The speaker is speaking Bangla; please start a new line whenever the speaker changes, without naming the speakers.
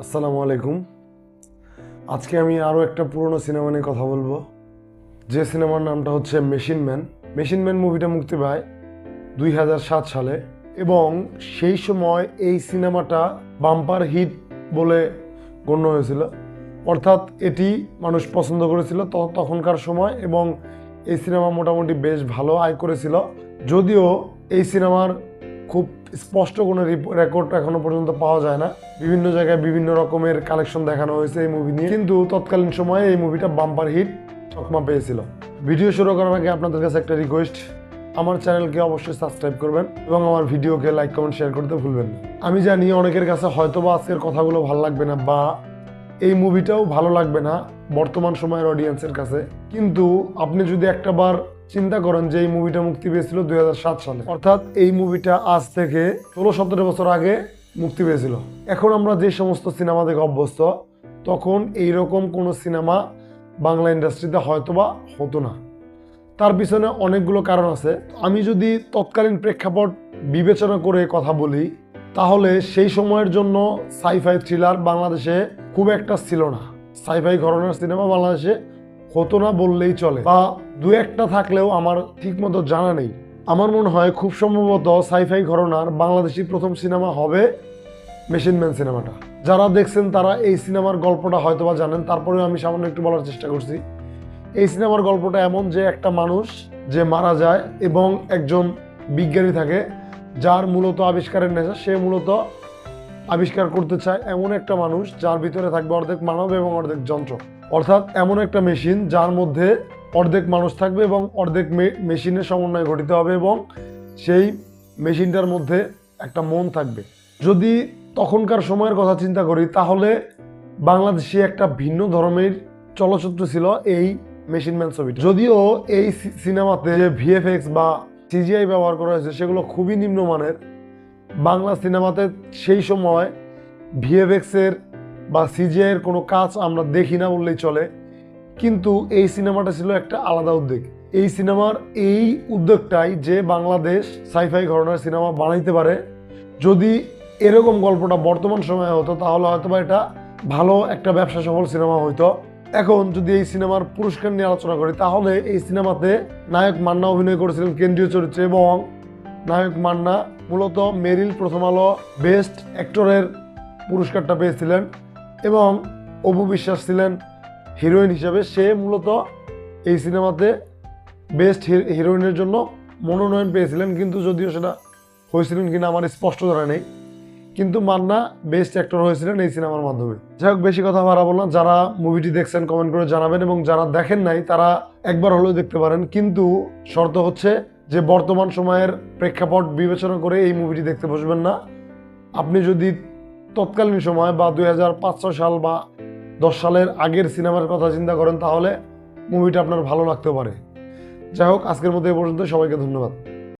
আসসালামু আলাইকুম। আজকে আমি আরও একটা পুরনো সিনেমা নিয়ে কথা বলব। যে সিনেমার নামটা হচ্ছে মেশিন ম্যান। মেশিন ম্যান মুভিটা মুক্তি পায় দুই হাজার সাত সালে এবং সেই সময় এই সিনেমাটা বাম্পার হিট বলে গণ্য হয়েছিল। অর্থাৎ এটি মানুষ পছন্দ করেছিল তখনকার সময় এবং এই সিনেমা মোটামুটি বেশ ভালো আয় করেছিল। যদিও এই সিনেমার খুব স্পষ্ট কোনো রেকর্ড এখনও পর্যন্ত পাওয়া যায় না। বিভিন্ন জায়গায় বিভিন্ন রকমের কালেকশন দেখানো হয়েছে এই মুভি নিয়ে। কিন্তু তৎকালীন সময়ে এই মুভিটা বাম্পার হিট চকমা পেয়েছিল। ভিডিও শুরু করার আগে আপনাদের কাছে একটা রিকোয়েস্ট আমার চ্যানেলকে অবশ্যই সাবস্ক্রাইব করবেন এবং আমার ভিডিওকে লাইক কমেন্ট শেয়ার করতে ভুলবেন না। আমি জানি অনেকের কাছে হয়তো বা আজকের কথাগুলো ভালো লাগবে না বা এই মুভিটাও ভালো লাগবে না বর্তমান সময়ের অডিয়েন্সের কাছে। কিন্তু আপনি যদি একটা বার চিন্তা করেন যে এই মুভিটা মুক্তি পেয়েছিল দু হাজার সাত সালে। অর্থাৎ এই মুভিটা আজ থেকে ষোলো সতেরো বছর আগে মুক্তি পেয়েছিল। এখন আমরা যে সমস্ত সিনেমা দেখে অভ্যস্ত, তখন এই রকম কোনো সিনেমা বাংলা ইন্ডাস্ট্রিতে হয়তোবা হতো না। তার পিছনে অনেকগুলো কারণ আছে। আমি যদি তৎকালীন প্রেক্ষাপট বিবেচনা করে কথা বলি, তাহলে সেই সময়ের জন্য সাইফাই থ্রিলার বাংলাদেশে খুব একটা ছিল না। সাইফাই ঘরনার সিনেমা বাংলাদেশে হতো না বললেই চলে। বা দু একটা থাকলেও আমার ঠিকমতো জানা নেই। আমার মনে হয় খুব সম্ভবত সাইফাই ঘরনার বাংলাদেশি প্রথম সিনেমা হবে মেশিন ম্যান সিনেমাটা। যারা দেখছেন তারা এই সিনেমার গল্পটা হয়তোবা জানেন, তারপরেও আমি সামান্য একটু বলার চেষ্টা করছি। এই সিনেমার গল্পটা এমন যে একটা মানুষ যে মারা যায় এবং একজন বিজ্ঞানী থাকে, যার মূলত আবিষ্কারের নেশা, সে মূলত আবিষ্কার করতে চায় এমন একটা মানুষ যার ভিতরে থাকবে অর্ধেক মানব এবং অর্ধেক যন্ত্র। অর্থাৎ এমন একটা মেশিন যার মধ্যে অর্ধেক মানুষ থাকবে এবং অর্ধেক মেশিনের সমন্বয় ঘটিত হবে এবং সেই মেশিনটার মধ্যে একটা মন থাকবে। যদি তখনকার সময়ের কথা চিন্তা করি, তাহলে বাংলাদেশে একটা ভিন্ন ধর্মের চলচ্চিত্র ছিল এই মেশিন ম্যান ছবিটা। যদিও এই সিনেমাতে যে ভিএফএক্স বা সিজিআই ব্যবহার করা হয়েছে, সেগুলো খুবই নিম্নমানের। বাংলা সিনেমাতে সেই সময় ভিএফএক্সের বা সিজিআইয়ের কোনো কাজ আমরা দেখি না বললেই চলে। কিন্তু এই সিনেমাটা ছিল একটা আলাদা উদ্যোগ। এই সিনেমার এই উদ্যোগটাই যে বাংলাদেশ সাইফাই ঘটনার সিনেমা বানাইতে পারে, যদি এরকম গল্পটা বর্তমান সময়ে হতো, তাহলে হয়তো বা এটা ভালো একটা ব্যবসা সফল সিনেমা হইতো। এখন যদি এই সিনেমার পুরস্কার নিয়ে আলোচনা করি, তাহলে এই সিনেমাতে নায়ক মান্না অভিনয় করেছিলেন কেন্দ্রীয় চরিত্রে এবং নায়ক মান্না মূলত মেরিল প্রথম আলো বেস্ট অ্যাক্টরের পুরস্কারটা পেয়েছিলেন। এবং অপু বিশ্বাস ছিলেন হিরোইন হিসাবে। সে মূলত এই সিনেমাতে বেস্ট হিরোইনের জন্য মনোনয়ন পেয়েছিলেন, কিন্তু যদিও সেটা হয়েছিলেন কিনা আমার স্পষ্ট জানা নেই। কিন্তু মান্না বেস্ট অ্যাক্টর হয়েছিলেন এই সিনেমার মাধ্যমে। যাই হোক, বেশি কথা বাড়াবো বললাম যারা মুভিটি দেখছেন কমেন্ট করে জানাবেন এবং যারা দেখেন নাই, তারা একবার হলেও দেখতে পারেন। কিন্তু শর্ত হচ্ছে যে বর্তমান সময়ের প্রেক্ষাপট বিবেচনা করে এই মুভিটি দেখতে বসবেন না। আপনি যদি তৎকালীন সময় বা দুই হাজার সাল বা দশ সালের আগের সিনেমার কথা চিন্তা করেন, তাহলে মুভিটা আপনার ভালো লাগতে পারে। যাই হোক, আজকের মধ্যে এ পর্যন্ত। সবাইকে ধন্যবাদ।